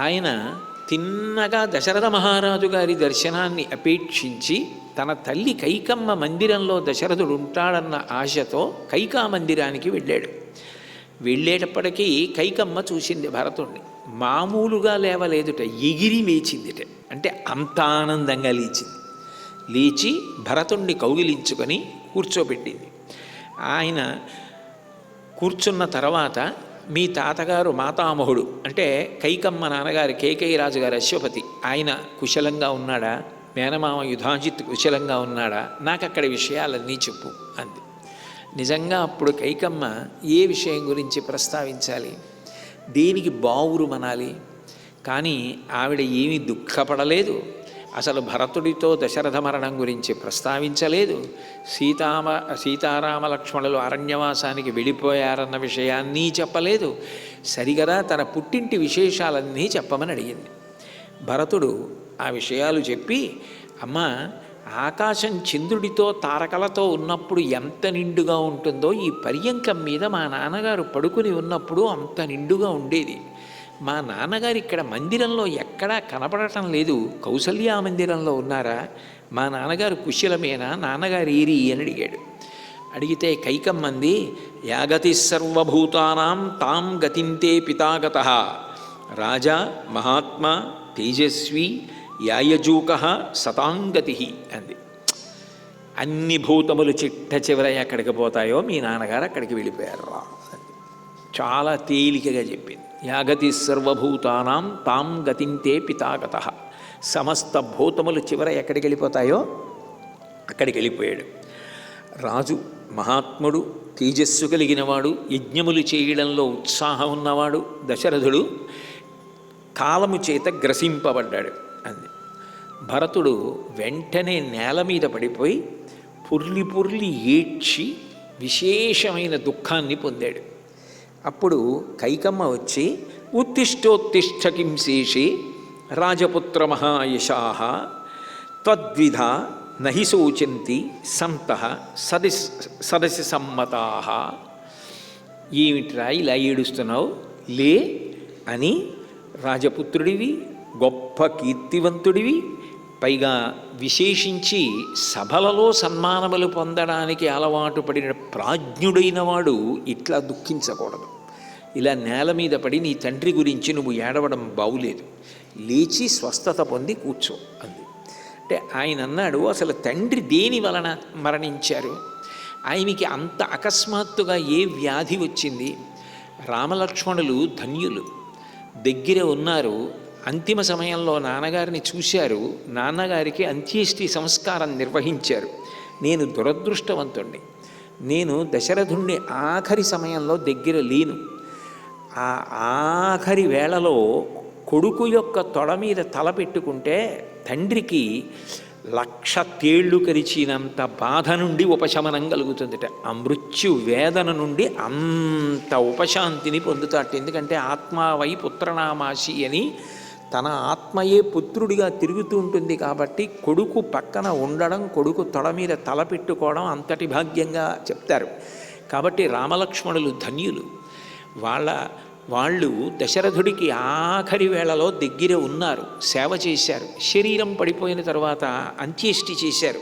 ఆయన తిన్నగా దశరథ మహారాజు గారి దర్శనాన్ని అపేక్షించి తన తల్లి కైకమ్మ మందిరంలో దశరథుడు ఉంటాడన్న ఆశతో కైకా మందిరానికి వెళ్ళాడు. వెళ్ళేటప్పటికీ కైకమ్మ చూసింది భరతుణ్ణి. మామూలుగా లేవలేదుట ఎగిరి లేచిందిట. అంటే అంత ఆనందంగా లేచింది. లేచి భరతుణ్ణి కౌగిలించుకొని కూర్చోబెట్టింది. ఆయన కూర్చున్న తర్వాత మీ తాతగారు మాతామహుడు అంటే కైకమ్మ నాన్నగారు కేకయ్య రాజు గారు అశ్వపతి ఆయన కుశలంగా ఉన్నాడా? మేనమామ యుధాజిత్ కుశలంగా ఉన్నాడా? నాకు అక్కడ విషయాలన్నీ చెప్పు అంది. నిజంగా అప్పుడు కైకమ్మ ఏ విషయం గురించి ప్రస్తావించాలి? దేనికి బావురు మనాలి? కానీ ఆవిడ ఏమీ దుఃఖపడలేదు. అసలు భరతుడితో దశరథ మరణం గురించి ప్రస్తావించలేదు. సీతామ సీతారామ లక్ష్మణులు అరణ్యవాసానికి వెళ్ళిపోయారన్న విషయాన్ని చెప్పలేదు. సరిగదా తన పుట్టింటి విశేషాలన్నీ చెప్పమని అడిగింది. భరతుడు ఆ విషయాలు చెప్పి అమ్మ ఆకాశం చంద్రుడితో తారకలతో ఉన్నప్పుడు ఎంత నిండుగా ఉంటుందో ఈ పర్యంకం మీద మా నాన్నగారు పడుకుని ఉన్నప్పుడు అంత నిండుగా ఉండేది. మా నాన్నగారు ఇక్కడ మందిరంలో ఎక్కడా కనపడటం లేదు. కౌసల్యా మందిరంలో ఉన్నారా? మా నాన్నగారు కుశలమేనా? నాన్నగారు ఏరి అని అడిగాడు. అడిగితే కైకమ్మంది యాగతి సర్వభూతానాం తాం గతింతే పితాగత. రాజా మహాత్మా తేజస్వి యాయజూక సతాంగతి అంది. అన్ని భూతములు చిట్ట చివర ఎక్కడికి పోతాయో మీ నాన్నగారు అక్కడికి వెళ్ళిపోయారు రా చాలా తేలికగా చెప్పింది. యాగతి సర్వభూతానాం తాం గతింతే పితాగత. సమస్త భూతములు చివర ఎక్కడికి వెళ్ళిపోతాయో అక్కడికి వెళ్ళిపోయాడు. రాజు మహాత్ముడు తేజస్సు కలిగినవాడు యజ్ఞములు చేయడంలో ఉత్సాహం ఉన్నవాడు దశరథుడు కాలము చేత గ్రసింపబడ్డాడు అంది. భరతుడు వెంటనే నేల మీద పడిపోయి పుర్లి పుర్లి ఏడ్చి విశేషమైన దుఃఖాన్ని పొందాడు. అప్పుడు కైకమ్మ వచ్చి ఉత్తిష్టోత్తిష్ట శేషి రాజపుత్ర మహాయశాహ త్వద్విధ నహి శోచంతి సంత సదసి సదసి సమ్మతా. ఏమిట్రా ఇలా ఏడుస్తున్నావు? లే అని రాజపుత్రుడివి గొప్ప కీర్తివంతుడివి పైగా విశేషించి సభలలో సన్మానములు పొందడానికి అలవాటు పడిన ప్రాజ్ఞుడైన వాడు ఇట్లా దుఃఖించకూడదు. ఇలా నేల మీద పడి నీ తండ్రి గురించి నువ్వు ఏడవడం బావులేదు. లేచి స్వస్థత పొంది కూర్చో అంది. అంటే ఆయన అన్నాడు అసలు తండ్రి దేని వలన మరణించారు? ఆయనకి అంత అకస్మాత్తుగా ఏ వ్యాధి వచ్చింది? రామలక్ష్మణులు ధన్యులు. దగ్గర ఉన్నారు అంతిమ సమయంలో నాన్నగారిని చూశారు. నాన్నగారికి అంత్యేష్టి సంస్కారం నిర్వహించారు. నేను దురదృష్టవంతుణ్ణి. నేను దశరథుణ్ణి ఆఖరి సమయంలో దగ్గర లేను. ఆ ఆఖరి వేళలో కొడుకు యొక్క తొడ మీద తల పెట్టుకుంటే తండ్రికి లక్ష తేళ్ళు కరిచినంత బాధ నుండి ఉపశమనం కలుగుతుందిట. ఆ మృత్యు వేదన నుండి అంత ఉపశాంతిని పొందుతాట ఎందుకంటే ఆత్మావై పుత్రనామాసి అని తన ఆత్మయే పుత్రుడిగా తిరుగుతూ ఉంటుంది కాబట్టి కొడుకు పక్కన ఉండడం కొడుకు తొడ మీద తల పెట్టుకోవడం అంతటి భాగ్యంగా చెప్తారు. కాబట్టి రామలక్ష్మణులు ధన్యులు. వాళ్ళ వాళ్ళు దశరథుడికి ఆఖరి వేళలో దగ్గర ఉన్నారు సేవ చేశారు. శరీరం పడిపోయిన తర్వాత అంత్యేష్టి చేశారు.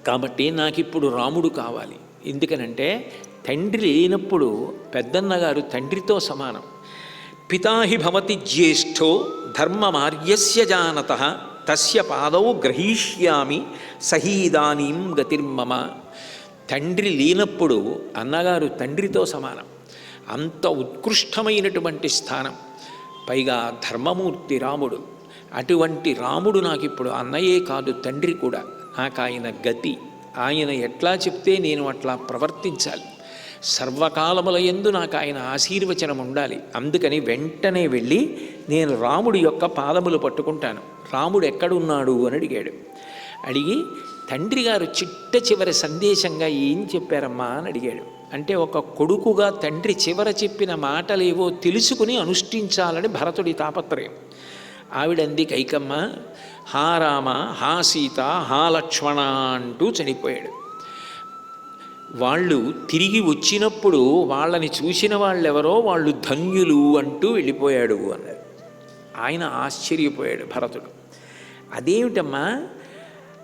కాబట్టి నాకు ఇప్పుడు రాముడు కావాలి. ఎందుకనంటే తండ్రి లేనప్పుడు పెద్దన్నగారు తండ్రితో సమానం. పితాహి భవతి జ్యేష్ఠో ధర్మమార్యస్య జానత తస్య పాదౌ గ్రహీష్యామి సహీదానీం గతిర్మమ. తండ్రి లేనప్పుడు అన్నగారు తండ్రితో సమానం. అంత ఉత్కృష్టమైనటువంటి స్థానం. పైగా ధర్మమూర్తి రాముడు. అటువంటి రాముడు నాకు ఇప్పుడు అన్నయే కాదు తండ్రి కూడా. నాకు ఆయన గతి. ఆయన ఎట్లా చెప్తే నేను అట్లా ప్రవర్తించాలి. సర్వకాలముల ఎందు నాకు ఆయన ఆశీర్వచనం ఉండాలి అందుకని వెంటనే వెళ్ళి నేను రాముడి యొక్క పాదములు పట్టుకుంటాను. రాముడు ఎక్కడున్నాడు అని అడిగాడు. అడిగి తండ్రి గారు చిట్ట చివరి సందేశంగా ఏం చెప్పారమ్మా అని అడిగాడు. అంటే ఒక కొడుకుగా తండ్రి చివర చెప్పిన మాటలేవో తెలుసుకుని అనుష్ఠించాలని భరతుడి తాపత్రయం. ఆవిడంది కైకమ్మ హా రామ హా సీత హా లక్ష్మణ అంటూ చనిపోయాడు. వాళ్ళు తిరిగి వచ్చినప్పుడు వాళ్ళని చూసిన వాళ్ళెవరో వాళ్ళు ధన్యులు అంటూ వెళ్ళిపోయాడు అన్నారు. ఆయన ఆశ్చర్యపోయాడు భరతుడు. అదేమిటమ్మా?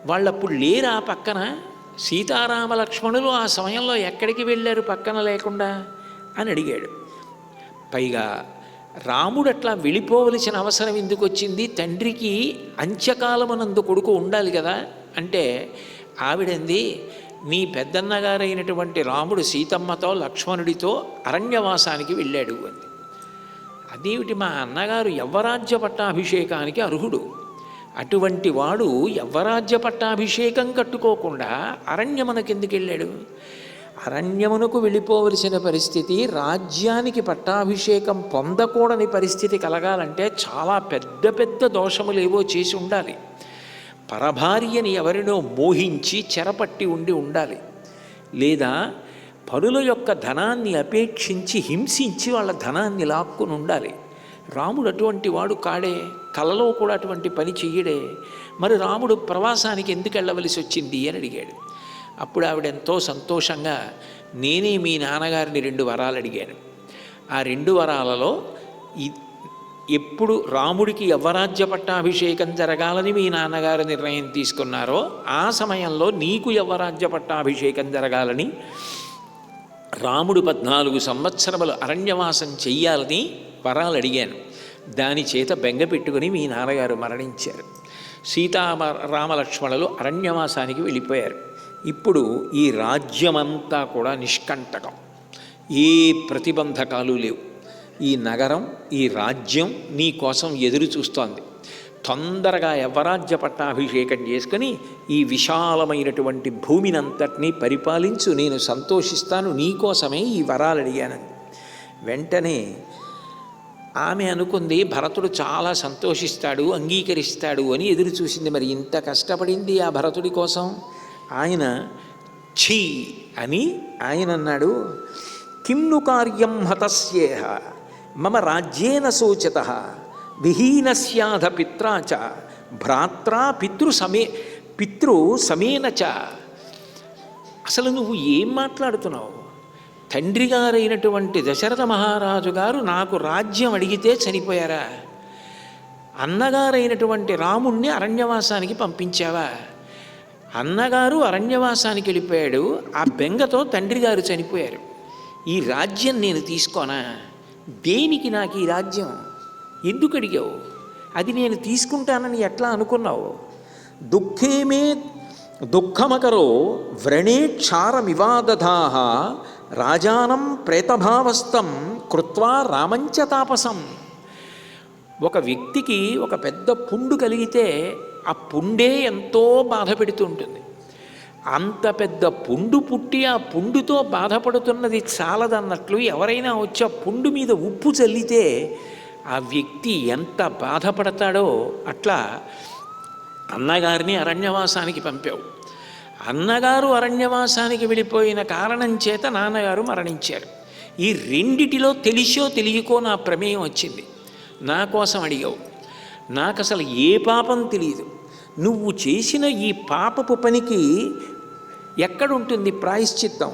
వాళ్ళప్పుడు లేరు ఆ పక్కన? సీతారామ లక్ష్మణులు ఆ సమయంలో ఎక్కడికి వెళ్ళారు పక్కన లేకుండా? అని అడిగాడు. పైగా రాముడు అట్లా వెళ్ళిపోవలసిన అవసరం ఎందుకు వచ్చింది? తండ్రికి అంత్యకాలమునందు కొడుకు ఉండాలి కదా? అంటే ఆవిడంది నీ పెద్దన్నగారైనటువంటి రాముడు సీతమ్మతో లక్ష్మణుడితో అరణ్యవాసానికి వెళ్ళాడు అంది. అదేమిటి మా అన్నగారు యవ్వరాజ్య పట్టాభిషేకానికి అర్హుడు? అటువంటి వాడు యవ్వరాజ్య పట్టాభిషేకం కట్టుకోకుండా అరణ్యమునకెందుకు వెళ్ళాడు అరణ్యమునకు వెళ్ళిపోవలసిన పరిస్థితి రాజ్యానికి పట్టాభిషేకం పొందకూడని పరిస్థితి కలగాలంటే చాలా పెద్ద పెద్ద దోషములేవో చేసి ఉండాలి. పరభార్యని ఎవరినో మోహించి చెరపట్టి ఉండి ఉండాలి. లేదా పరుల యొక్క ధనాన్ని అపేక్షించి హింసించి వాళ్ళ ధనాన్ని లాక్కుని ఉండాలి. రాముడు అటువంటి వాడు కాడే కలలో కూడా అటువంటి పని చెయ్యడే. మరి రాముడు ప్రవాసానికి ఎందుకు వెళ్ళవలసి వచ్చింది అని అడిగాడు. అప్పుడు ఆవిడ ఎంతో సంతోషంగా నేనే మీ నాన్నగారిని రెండు వరాలు అడిగాను. ఆ రెండు వరాలలో ఎప్పుడు రాముడికి యవ్వరాజ్య పట్టాభిషేకం జరగాలని మీ నాన్నగారు నిర్ణయం తీసుకున్నారో ఆ సమయంలో నీకు యవ్వరాజ్య పట్టాభిషేకం జరగాలని రాముడు పద్నాలుగు సంవత్సరములు అరణ్యవాసం చెయ్యాలని వరాలు అడిగాను. దాని చేత బెంగ పెట్టుకుని మీ నాన్నగారు మరణించారు. సీతామ రామలక్ష్మణులు అరణ్యవాసానికి వెళ్ళిపోయారు. ఇప్పుడు ఈ రాజ్యమంతా కూడా నిష్కంటకం. ఏ ప్రతిబంధకాలు లేవు. ఈ నగరం ఈ రాజ్యం నీ కోసం ఎదురు చూస్తోంది. తొందరగా యవరాజ్య పట్టాభిషేకం చేసుకుని ఈ విశాలమైనటువంటి భూమినంతటినీ పరిపాలించు. నేను సంతోషిస్తాను నీకోసమే ఈ వరాలు అడిగానని. వెంటనే ఆమె అనుకుంది భరతుడు చాలా సంతోషిస్తాడు అంగీకరిస్తాడు అని ఎదురు చూసింది. మరి ఇంత కష్టపడింది ఆ భరతుడి కోసం? ఆయన ఛీ అని ఆయన అన్నాడు కిమ్ను కార్యం హతస్యేహ మమ రాజ్యేన సూచిత విహీనస్యాధ పిత్రా చ భ్రాత్రా పితృ సమే పితృ సమేన చ. అసలు నువ్వు ఏం మాట్లాడుతున్నావు? తండ్రి గారైనటువంటి దశరథ మహారాజు గారు నాకు రాజ్యం అడిగితే చనిపోయారా? అన్నగారైనటువంటి రాముణ్ణి అరణ్యవాసానికి పంపించావా? అన్నగారు అరణ్యవాసానికి వెళ్ళిపోయాడు ఆ బెంగతో తండ్రి గారు చనిపోయారు. ఈ రాజ్యం నేను తీసుకోనా? దేనికి నాకు ఈ రాజ్యం? ఎందుకు అడిగావు? అది నేను తీసుకుంటానని ఎట్లా అనుకున్నావు? దుఃఖేమే దుఃఖమకరో వ్రణే క్షారమివాదధాహ రాజానం ప్రేతభావస్థం కృత్వా రామంచ తాపసం. ఒక వ్యక్తికి ఒక పెద్ద పుండు కలిగితే ఆ పుండే ఎంతో బాధ పెడుతుంటుంది అంత పెద్ద పుండు పుట్టి ఆ పుండుతో బాధపడుతున్నది చాలదన్నట్లు ఎవరైనా వచ్చి ఆ పుండు మీద ఉప్పు చల్లితే ఆ వ్యక్తి ఎంత బాధపడతాడో అట్లా అన్నగారిని అరణ్యవాసానికి పంపావు. అన్నగారు అరణ్యవాసానికి వెళ్ళిపోయిన కారణం చేత నాన్నగారు మరణించారు. ఈ రెండిటిలో తెలిసో తెలియకో నా ప్రమేయం వచ్చింది. నా కోసం అడిగావు. నాకు అసలు ఏ పాపం తెలియదు నువ్వు చేసిన ఈ పాపపు పనికి ఎక్కడుంటుంది ప్రాయశ్చిత్తం?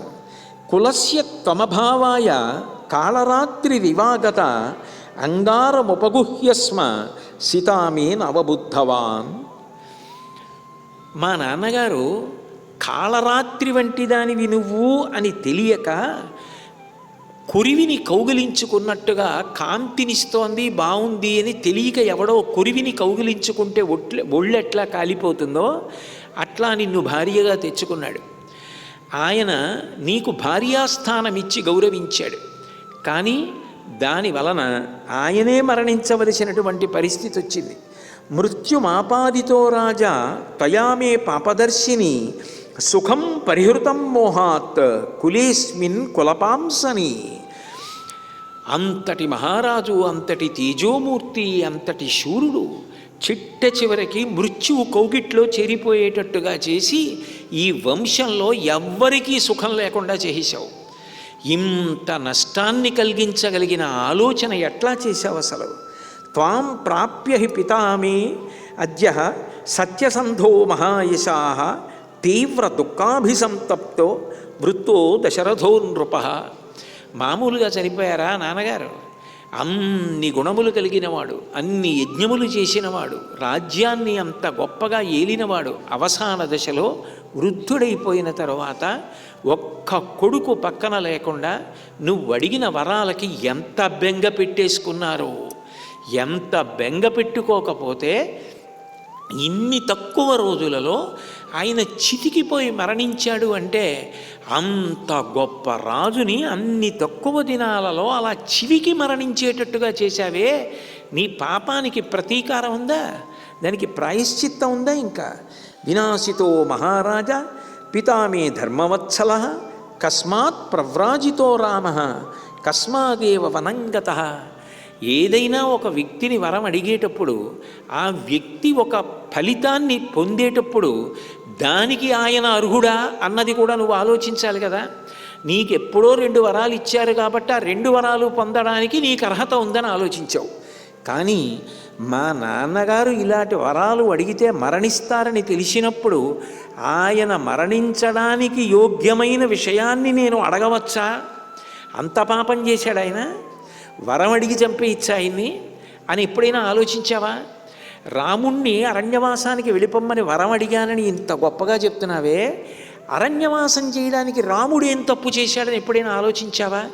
కులస్య త్వమభావాయ కాళరాత్రి వివాగత అంగారముపగుహ్యస్మ సీతామేన్ అవబుద్ధవాన్ మా నాన్నగారు కాళరాత్రి వంటి దానివి నువ్వు అని తెలియక కురివిని కౌగిలించుకున్నట్టుగా కాంతినిస్తోంది బాగుంది అని తెలియక ఎవడో కురివిని కౌగిలించుకుంటే ఒట్లె ఒళ్ళెట్లా కాలిపోతుందో అట్లా నిన్ను భార్యగా తెచ్చుకున్నాడు. ఆయన నీకు భార్యాస్థానం ఇచ్చి గౌరవించాడు. కానీ దాని వలన ఆయనే మరణించవలసినటువంటి పరిస్థితి వచ్చింది మృత్యుమాపాదితో రాజా తయామే పాపదర్శిని సుఖం పరిహృతం మోహాత్ కులేస్మిన్ కులపాంసని. అంతటి మహారాజు అంతటి తేజోమూర్తి అంతటి శూరుడు చిట్ట చివరికి మృత్యువు కౌగిట్లో చేరిపోయేటట్టుగా చేసి ఈ వంశంలో ఎవ్వరికీ సుఖం లేకుండా చేసేశావు. ఇంత నష్టాన్ని కలిగించగలిగిన ఆలోచన ఎట్లా చేశావు అసలు? త్వాం ప్రాప్య హి పితామే అద్య సత్యసంధో మహాయశా తీవ్ర దుఃఖాభిసంతప్తో వృత్తో దశరథో నృప మామూలుగా చనిపోయారా నాన్నగారు? అన్ని గుణములు కలిగినవాడు అన్ని యజ్ఞములు చేసినవాడు రాజ్యాన్ని అంత గొప్పగా ఏలినవాడు అవసాన దశలో వృద్ధుడైపోయిన తరువాత ఒక్క కొడుకు పక్కన లేకుండా నువ్వు అడిగిన వరాలకి ఎంత బెంగ పెట్టేసుకున్నారో ఎంత బెంగ పెట్టుకోకపోతే ఇన్ని తక్కువ రోజులలో ఆయన చితికిపోయి మరణించాడు అంటే అంత గొప్ప రాజుని అన్ని తక్కువ దినాలలో అలా చివికి మరణించేటట్టుగా చేశావే. నీ పాపానికి ప్రతీకారం ఉందా? దానికి ప్రాయశ్చిత్తం ఉందా ఇంకా? వినాశితో మహారాజా పితామే ధర్మవత్సల కస్మాత్ ప్రవ్రాజితో రామ కస్మాదేవ వనంగత. ఏదైనా ఒక వ్యక్తిని వరం అడిగేటప్పుడు ఆ వ్యక్తి ఒక ఫలితాన్ని పొందేటప్పుడు దానికి ఆయన అర్హుడా అన్నది కూడా నువ్వు ఆలోచించాలి కదా. నీకెప్పుడో రెండు వరాలు ఇచ్చారు కాబట్టి ఆ రెండు వరాలు పొందడానికి నీకు అర్హత ఉందని ఆలోచించావు. కానీ మా నాన్నగారు ఇలాంటి వరాలు అడిగితే మరణిస్తారని తెలిసినప్పుడు ఆయన మరణించడానికి యోగ్యమైన విషయాన్ని నేను అడగవచ్చా? అంత పాపం చేశాడు ఆయన? వరం అడిగి చంపి ఆయన్ని అని ఎప్పుడైనా ఆలోచించావా? రాముణ్ణి అరణ్యవాసానికి వెళ్ళిపోమ్మని వరం అడిగానని ఇంత గొప్పగా చెప్తున్నావే. అరణ్యవాసం చేయడానికి రాముడు ఏం తప్పు చేశాడని ఎప్పుడైనా ఆలోచించావా?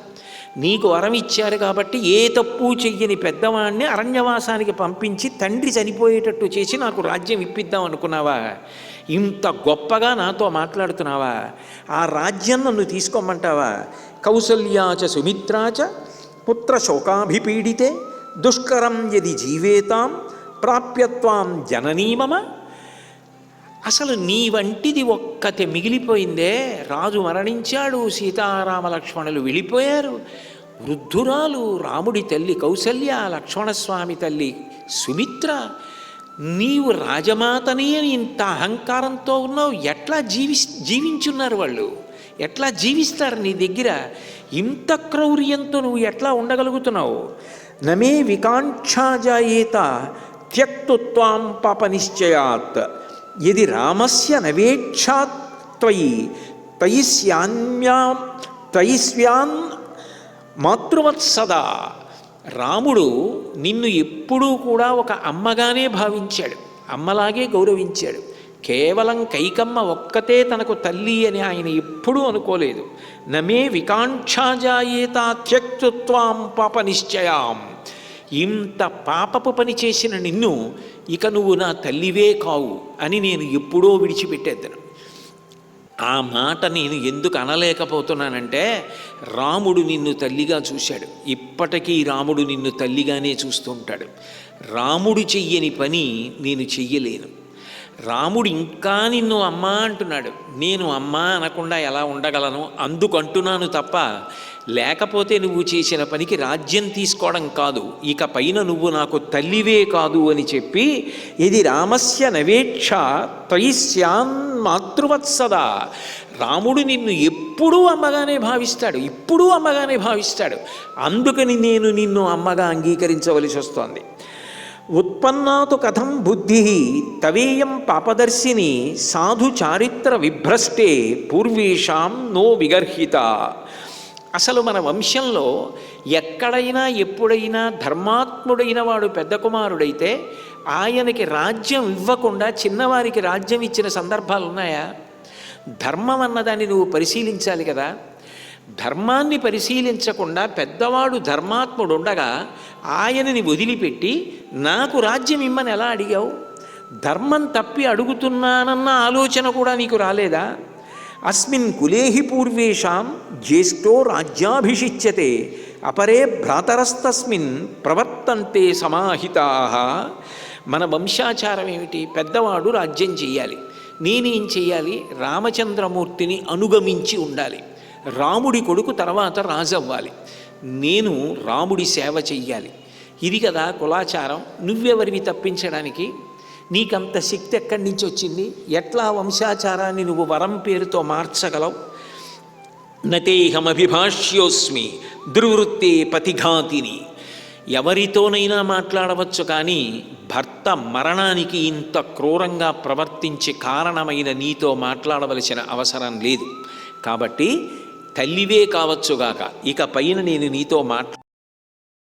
నీకు వరం ఇచ్చారు కాబట్టి ఏ తప్పు చెయ్యని పెద్దవాణ్ణి అరణ్యవాసానికి పంపించి తండ్రి చనిపోయేటట్టు చేసి నాకు రాజ్యం ఇప్పిద్దాం అనుకున్నావా? ఇంత గొప్పగా నాతో మాట్లాడుతున్నావా? ఆ రాజ్యం నన్ను తీసుకోమంటావా? కౌసల్యాచ సుమిత్రాచ పుత్ర శోకాభిపీడితే దుష్కరం యది జీవేతాం ప్రాప్యత్వాం జననీమమ అసలు నీ వంటిది ఒక్కతే మిగిలిపోయిందే. రాజు మరణించాడు సీతారామ లక్ష్మణులు వెళ్ళిపోయారు వృద్ధురాలు రాముడి తల్లి కౌసల్య లక్ష్మణస్వామి తల్లి సుమిత్ర. నీవు రాజమాతని ఇంత అహంకారంతో ఉన్నావు ఎట్లా జీవి జీవించున్నారు వాళ్ళు? ఎట్లా జీవిస్తారు నీ దగ్గర? ఇంత క్రౌర్యంతో నువ్వు ఎట్లా ఉండగలుగుతున్నావు? నమే వికాంక్షాజాయేత త్యక్తుత్వాం పాపనిశ్చయాత్. యది రామస్య నవేక్షాత్ త్వయి తయిస్వ్యాన్ త్వయిస్యాన్ మాతృవత్సదా. రాముడు నిన్ను ఎప్పుడూ కూడా ఒక అమ్మగానే భావించాడు. అమ్మలాగే గౌరవించాడు. కేవలం కైకమ్మ ఒక్కతే తనకు తల్లి అని ఆయన ఎప్పుడూ అనుకోలేదు. నమే వికాంక్షాజాయేత త్యక్తుత్వాం పాప నిశ్చయాం. ఇంత పాపపు పని చేసిన నిన్ను ఇక నువ్వు నా తల్లివే కావు అని నేను ఎప్పుడో విడిచిపెట్టేద్దను. ఆ మాట నేను ఎందుకు అనలేకపోతున్నానంటే రాముడు నిన్ను తల్లిగా చూశాడు. ఇప్పటికీ రాముడు నిన్ను తల్లిగానే చూస్తుంటాడు. రాముడు చెయ్యని పని నేను చెయ్యలేను. రాముడు ఇంకా నిన్ను అమ్మా అంటున్నాడు. నేను అమ్మా అనకుండా ఎలా ఉండగలను? అందుకంటున్నాను తప్ప లేకపోతే నువ్వు చేసిన పనికి రాజ్యం తీసుకోవడం కాదు. ఇక పైన నువ్వు నాకు తల్లివే కాదు అని చెప్పి ఇది రామస్య నవేక్ష త్వయిస్యాన్ మాతృవత్సదా. రాముడు నిన్ను ఎప్పుడూ అమ్మగానే భావిస్తాడు ఇప్పుడు అమ్మగానే భావిస్తాడు. అందుకని నేను నిన్ను అమ్మగా అంగీకరించవలసి వస్తోంది. ఉత్పన్నాతు కథం బుద్ధి తవేయం పాపదర్శిని సాధు చారిత్ర విభ్రష్టే పూర్వేషాం నో విగర్హిత. అసలు మన వంశంలో ఎక్కడైనా ఎప్పుడైనా ధర్మాత్ముడైన వాడు పెద్ద కుమారుడైతే ఆయనకి రాజ్యం ఇవ్వకుండా చిన్నవారికి రాజ్యం ఇచ్చిన సందర్భాలు ఉన్నాయా? ధర్మం అన్నదాన్ని నువ్వు పరిశీలించాలి కదా. ధర్మాన్ని పరిశీలించకుండా పెద్దవాడు ధర్మాత్ముడు ఉండగా ఆయనని వదిలిపెట్టి నాకు రాజ్యం ఇమ్మని ఎలా అడిగావు? ధర్మం తప్పి అడుగుతున్నానన్న ఆలోచన కూడా నీకు రాలేదా? అస్మిన్ కులేహి పూర్వేషాం జ్యేష్ఠో రాజ్యాభిషిచ్యతే అపరే భ్రాతరస్తస్మిన్ ప్రవర్తంతే సమాహితా. మన వంశాచారం ఏమిటి? పెద్దవాడు రాజ్యం చెయ్యాలి నేనేం చెయ్యాలి? రామచంద్రమూర్తిని అనుగమించి ఉండాలి రాముడి కొడుకు తర్వాత రాజవ్వాలి. నేను రాముడి సేవ చెయ్యాలి. ఇది కదా కులాచారం. నువ్వెవరివి తప్పించడానికి? నీకంత శక్తి ఎక్కడి నుంచి వచ్చింది? ఎట్లా వంశాచారాన్ని నువ్వు వరం పేరుతో మార్చగలవు? నతేహమభిభాష్యోస్మి దుర్వృత్తే పతిఘాతిని. ఎవరితోనైనా మాట్లాడవచ్చు కానీ భర్త మరణానికి ఇంత క్రూరంగా ప్రవర్తించి కారణమైన నీతో మాట్లాడవలసిన అవసరం లేదు. కాబట్టి తల్లివే కావచ్చుగాక. ఇక పైన నేను నీతో మాట్లా